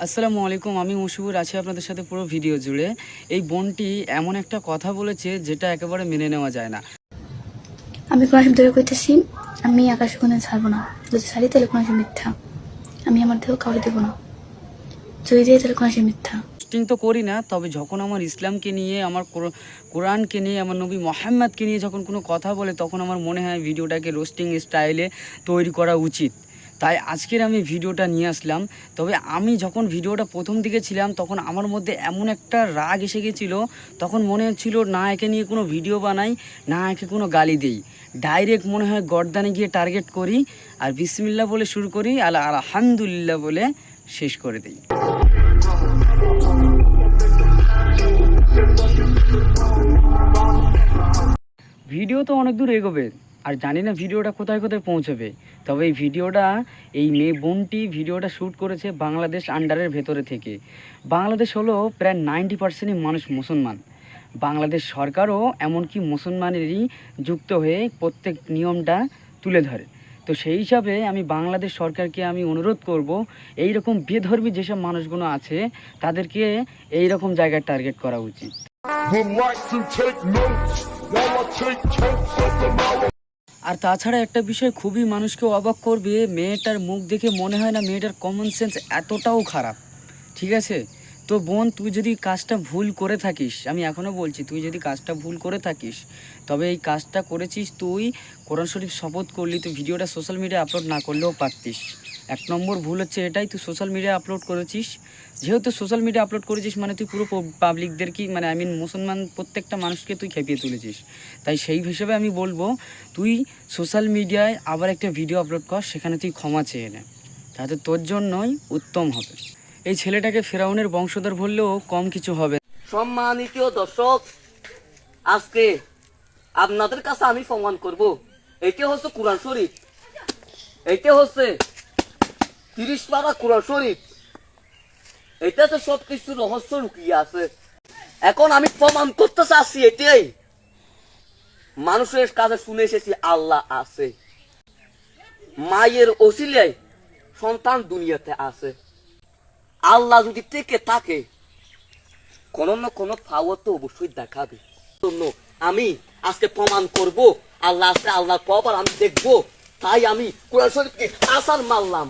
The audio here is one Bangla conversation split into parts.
আসসালামু আলাইকুম আমি মুশিবুর আছি আপনাদের সাথে পুরো ভিডিও জুড়ে। এই বোনটি এমন একটা কথা বলেছে যেটা একেবারে মেনে নেওয়া যায় না। আমি কোরআন ধরে কইতেছি আমি আকাশ কোনো ছাড়বো না। যদি ছাড়ি তাহলে শরীফ মিথ্যা। আমি আমার দেহ কাউকে দেবো না। যদি দিই তাহলে শরীফ মিথ্যা। পোস্টিং তো করি না তবে যখন আমার ইসলামকে নিয়ে আমার কোর- কোরআনকে নিয়ে আমার নবী মোহাম্মদকে নিয়ে যখন কোনো কথা বলে তখন আমার মনে হয় ভিডিওটাকে রোস্টিং স্টাইলে তৈরি করা উচিত। তাই আজকের আমি ভিডিওটা নিয়ে আসলাম। তবে আমি যখন ভিডিওটা প্রথম দিকে ছিলাম, তখন আমার মধ্যে এমন একটা রাগ এসে গেছিল, তখন মনে হচ্ছিল, না, একে নিয়ে কোনো ভিডিও বানাই, না, একে কোনো গালি দেই। ডাইরেক্ট মনে হয় গর্দানে গিয়ে টার্গেট করি আর বিসমিল্লা বলে শুরু করি, আর আলহামদুলিল্লাহ বলে শেষ করে দিই। ভিডিও তো অনেক দূর এগোবে। আর জানি না ভিডিওটা কোথায় কোথায় পৌঁছবে। তবে এই ভিডিওটা, এই মেয়ে বোনটি ভিডিওটা শ্যুট করেছে বাংলাদেশ আন্ডারের ভেতরে থেকে। বাংলাদেশ হলো প্রায় নাইনটি পার্সেন্টই মানুষ মুসলমান। বাংলাদেশ সরকারও এমনকি মুসলমানেরই যুক্ত হয়ে প্রত্যেক নিয়মটা তুলে ধরে। তো সেই হিসাবে আমি বাংলাদেশ সরকারকে আমি অনুরোধ করব এই রকম বেধর্মী যেসব মানুষগুলো আছে, তাদেরকে এই রকম জায়গায় টার্গেট করা উচিত। আর তাছাড়া একটা বিষয় খুবই মানুষকে অবাক করবে, মেয়েটার মুখ দেখে মনে হয় না মেয়েটার কমন সেন্স এতটাও খারাপ। ঠিক আছে? তো বোন, তুই যদি কাজটা ভুল করে থাকিস, আমি এখনও বলছি, তুই যদি কাজটা ভুল করে থাকিস, তবে এই কাজটা করেছিস তুই, কোরআন শরীফ শপথ করলি, তুই ভিডিওটা সোশ্যাল মিডিয়া আপলোড না করলেও পারতিস। এক নম্বর ভুল হচ্ছে এটাই, তুই সোশ্যাল মিডিয়া আপলোড করেছিস। যেহেতু সোশ্যাল মিডিয়া আপলোড করেছিস মানে তুই পুরো পাবলিকদের কি মানে আই মিন মুসলমান প্রত্যেকটা মানুষকে তুই খেপিয়ে তুলেছিস। তাই সেই হিসেবে আমি বলব, তুই সোশ্যাল মিডিয়ায় আবার একটা ভিডিও আপলোড কর, সেখানে তুই ক্ষমা চেয়ে নে। তাতে তোর জন্যই উত্তম হবে। এই ছেলেটাকে ফেরাউনের বংশধর বললেও কম কিছু হবে। সম্মানিত দর্শক, আজকে আপনাদের কাছে আমি সম্মান করব এইটা হচ্ছে কোরআন শরীফ। এইটা হচ্ছে তিরিশ পারা কোরআন শরীফ। এটাতে সব কিছু রহস্য লুকিয়ে আছে। এখন আমি প্রমাণ করতে চাচ্ছি এটাই। মানুষের কাছে শুনে এসেছি আল্লাহ আছে। মায়ের ওসিলে সন্তান দুনিয়াতে আছে। আল্লাহ যদি থেকে থাকে, কোনো না কোনো পাওয়ার তো অবশ্যই দেখাবে। আমি আজকে প্রমাণ করব, আল্লাহ আছে আল্লাহ পাওয়ার আমি দেখব। তাই আমি কোরআন শরীফকে আসার মারলাম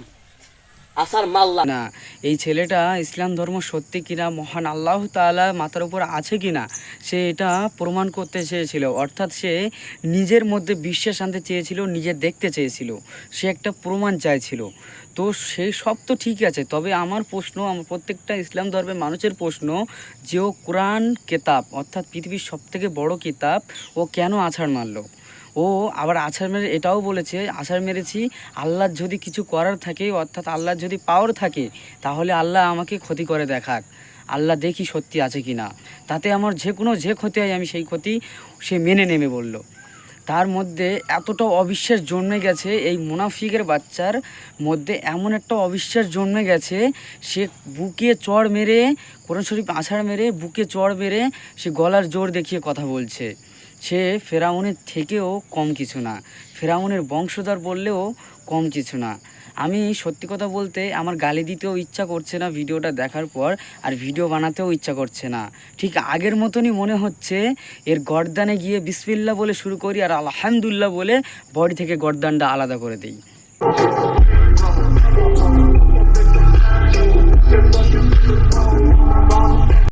আসার মারলাম না, এই ছেলেটা ইসলাম ধর্ম সত্যি কিনা, মহান আল্লাহ তাআলা মাথার উপর আছে কিনা, সে এটা প্রমাণ করতে চেয়েছিল। অর্থাৎ সে নিজের মধ্যে বিশ্বাস আনতে চেয়েছিল, নিজে দেখতে চেয়েছিল। সে একটা প্রমাণ চাইছিল। তো সেই সব তো ঠিক আছে, তবে আমার প্রশ্ন, আমার প্রত্যেকটা ইসলাম ধর্মের মানুষের প্রশ্ন যে ও কোরআন কেতাব, অর্থাৎ পৃথিবীর সব থেকে বড় কিতাব, ও কেন আছাড় মারলো? ও আবার আছাড় মেরে, এটাও বলেছে, আছাড় মেরেছি, আল্লাহর যদি কিছু করার থাকে, অর্থাৎ আল্লাহর যদি পাওয়ার থাকে, তাহলে আল্লাহ আমাকে ক্ষতি করে দেখাক। আল্লাহ দেখি সত্যি আছে কি না তাতে আমার যে কোনো যে ক্ষতি হয়, আমি সেই ক্ষতি সে মেনে নেমে বলল। তার মধ্যে এতটা অবিশ্বাস জন্মে গেছে, এই মুনাফিকের বাচ্চার মধ্যে এমন একটা অবিশ্বাস জন্মে গেছে, সে বুকে চড় মেরে, কোরআন শরীফ আছাড় মেরে, বুকে চড় মেরে, সে গলার জোর দেখিয়ে কথা বলছে। সে ফেরাউনের থেকেও কম কিছু না। ফেরাউনের বংশধর বললেও কম কিছু না। আমি সত্যি কথা বলতে আমার গালি দিতেও ইচ্ছা করছে না ভিডিওটা দেখার পর, আর ভিডিও বানাতেও ইচ্ছা করছে না। ঠিক আগের মতনই মনে হচ্ছে এর গরদানে গিয়ে বিসমিল্লা বলে শুরু করি আর আলহামদুল্লাহ বলে বডি থেকে গরদানটা আলাদা করে দিই।